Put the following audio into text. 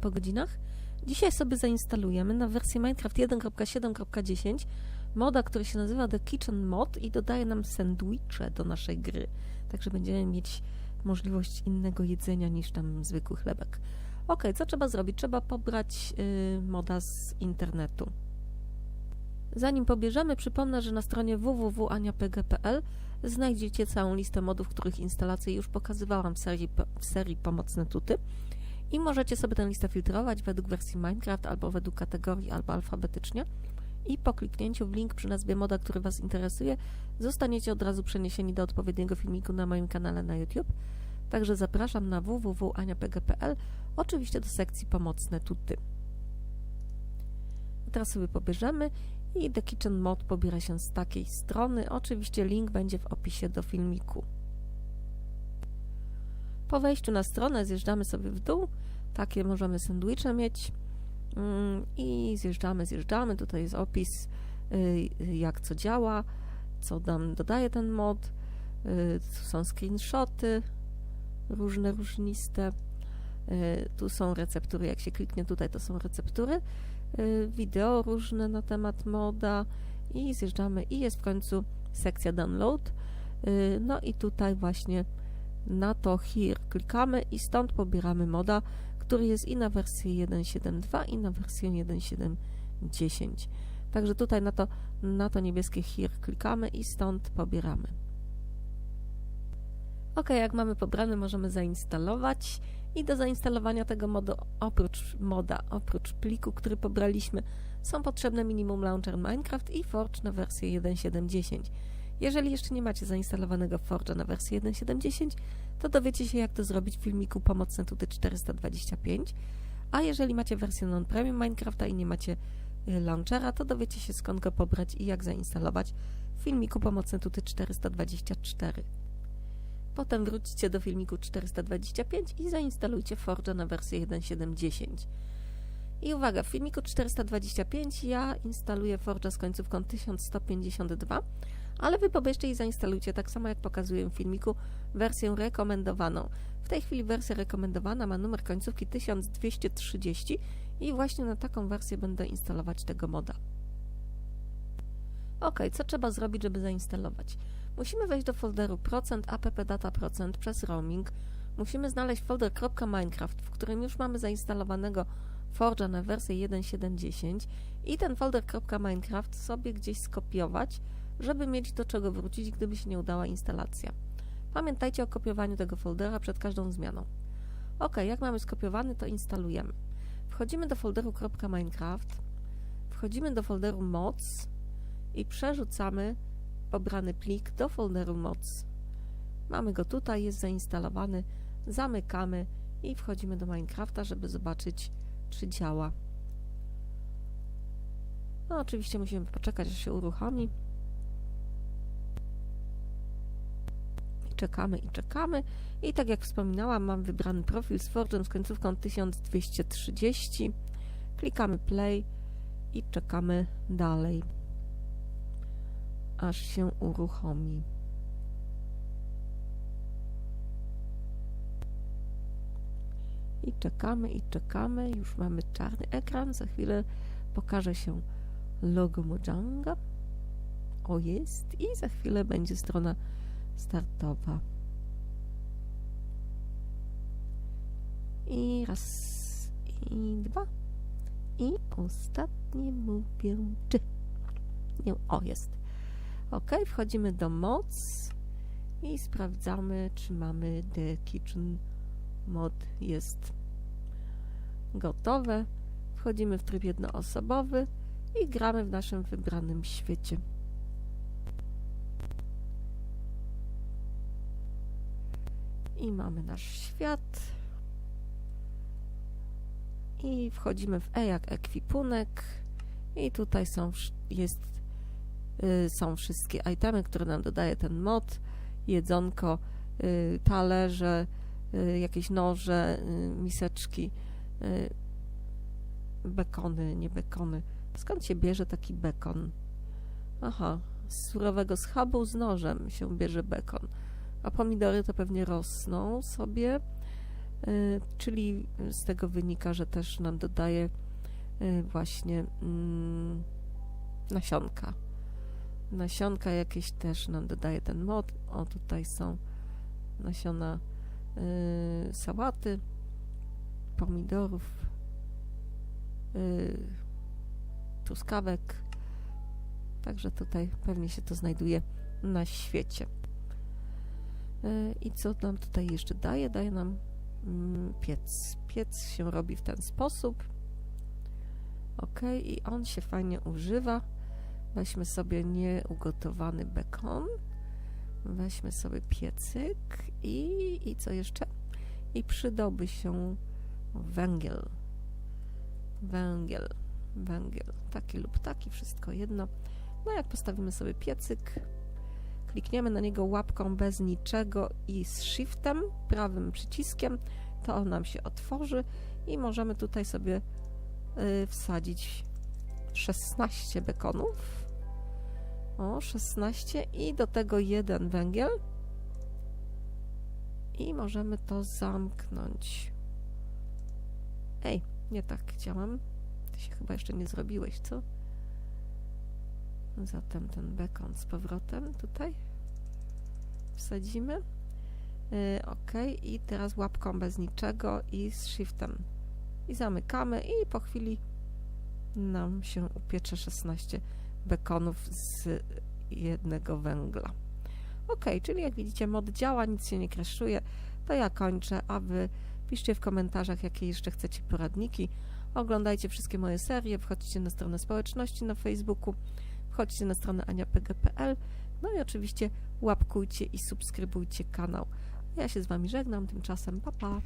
Po godzinach. Dzisiaj sobie zainstalujemy na wersję Minecraft 1.7.10 moda, który się nazywa The Kitchen Mod i dodaje nam sandwiche do naszej gry. Także będziemy mieć możliwość innego jedzenia niż tam zwykły chlebek. Ok, co trzeba zrobić? Trzeba pobrać y, moda z internetu. Zanim pobierzemy, przypomnę, że na stronie www.aniapg.pl znajdziecie całą listę modów, których instalację już pokazywałam w serii, w serii Pomocne Tuty i możecie sobie tę listę filtrować według wersji Minecraft albo według kategorii, albo alfabetycznie i po kliknięciu w link przy nazwie moda, który Was interesuje, zostaniecie od razu przeniesieni do odpowiedniego filmiku na moim kanale na YouTube. Także zapraszam na www.aniapg.pl, oczywiście do sekcji Pomocne Tuty. Teraz sobie pobierzemy i The Kitchen Mod pobiera się z takiej strony. Oczywiście link będzie w opisie do filmiku. Po wejściu na stronę zjeżdżamy sobie w dół. Takie możemy sandwicze mieć. Mm, I zjeżdżamy, zjeżdżamy. Tutaj jest opis, y, jak co działa, co nam dodaje ten mod. Y, tu są screenshoty różne, różniste. Y, tu są receptury, jak się kliknie tutaj, to są receptury. Wideo różne na temat moda i zjeżdżamy i jest w końcu sekcja download. No i tutaj właśnie na to here klikamy i stąd pobieramy moda, który jest i na wersję 1.7.2 i na wersję 1.7.10. Także tutaj na to, na to niebieskie here klikamy i stąd pobieramy. Ok, jak mamy pobrany, możemy zainstalować i do zainstalowania tego modu, oprócz moda, oprócz pliku, który pobraliśmy, są potrzebne minimum launcher Minecraft i Forge na wersję 1.7.10. Jeżeli jeszcze nie macie zainstalowanego Forge'a na wersję 1.7.10, to dowiecie się jak to zrobić w filmiku Pomocne Tuty 425, a jeżeli macie wersję non-premium Minecrafta i nie macie y, launchera, to dowiecie się skąd go pobrać i jak zainstalować w filmiku Pomocne Tuty 424. Potem wróćcie do filmiku 425 i zainstalujcie Forge'a na wersję 1.7.10. I uwaga, w filmiku 425 ja instaluję Forge'a z końcówką 1152, ale Wy pobierzcie i zainstalujcie, tak samo jak pokazuję w filmiku, wersję rekomendowaną. W tej chwili wersja rekomendowana ma numer końcówki 1230 i właśnie na taką wersję będę instalować tego moda. Ok, co trzeba zrobić, żeby zainstalować? Musimy wejść do folderu procent .app procent przez roaming. Musimy znaleźć folder .minecraft, w którym już mamy zainstalowanego Forge'a na wersję 1.7.10 i ten folder .minecraft sobie gdzieś skopiować, żeby mieć do czego wrócić, gdyby się nie udała instalacja. Pamiętajcie o kopiowaniu tego foldera przed każdą zmianą. Ok, jak mamy skopiowany, to instalujemy. Wchodzimy do folderu .minecraft, wchodzimy do folderu mods i przerzucamy pobrany plik do folderu mods. Mamy go tutaj, jest zainstalowany, zamykamy i wchodzimy do Minecrafta, żeby zobaczyć, czy działa. No oczywiście musimy poczekać, aż się uruchomi. Czekamy i czekamy. I tak jak wspominałam, mam wybrany profil z z końcówką 1230. Klikamy play i czekamy dalej, aż się uruchomi. I czekamy, i czekamy. Już mamy czarny ekran. Za chwilę pokaże się logo Mojanga. O, jest. I za chwilę będzie strona startowa. I raz, i dwa. I ostatnie mówię czy. Nie, o, jest. Ok, wchodzimy do moc i sprawdzamy, czy mamy The Kitchen Mod jest gotowe. Wchodzimy w tryb jednoosobowy i gramy w naszym wybranym świecie. I mamy nasz świat i wchodzimy w E jak ekwipunek i tutaj są, jest, y, są wszystkie itemy, które nam dodaje ten mod, jedzonko, y, talerze, y, jakieś noże, miseczki, bekony, nie bekony. Skąd się bierze taki bekon? Aha, z surowego schabu z nożem się bierze bekon a pomidory to pewnie rosną sobie. y, czyli z tego wynika, że też nam dodaje y, właśnie mm, nasionka. Nasionka jakieś też nam dodaje ten mod. O, tutaj są nasiona y, sałaty, pomidorów, truskawek. Także tutaj pewnie się to znajduje na świecie. Y, I co nam tutaj jeszcze daje? Daje nam mm, piec. Piec się robi w ten sposób. Ok, i on się fajnie używa. Weźmy sobie nieugotowany bekon. Weźmy sobie piecyk i, i co jeszcze? I przydałby się węgiel. Węgiel, węgiel, taki lub taki, wszystko jedno. No jak postawimy sobie piecyk, klikniemy na niego łapką bez niczego i z shiftem, prawym przyciskiem, to on nam się otworzy i możemy tutaj sobie y, wsadzić 16 bekonów. O, 16 i do tego jeden węgiel. I możemy to zamknąć. Ej, nie tak chciałam. Ty się chyba jeszcze nie zrobiłeś, co? Zatem ten bekon z powrotem tutaj wsadzimy. Yy, ok, i teraz łapką bez niczego i z shiftem. I zamykamy i po chwili nam się upiecze 16 bekonów z jednego węgla. Ok, czyli jak widzicie mod działa, nic się nie kraszuje, to ja kończę, a wy piszcie w komentarzach, jakie jeszcze chcecie poradniki. Oglądajcie wszystkie moje serie, wchodźcie na stronę społeczności na Facebooku, wchodźcie na stronę aniapg.pl, no i oczywiście łapkujcie i subskrybujcie kanał. Ja się z Wami żegnam, tymczasem pa pa!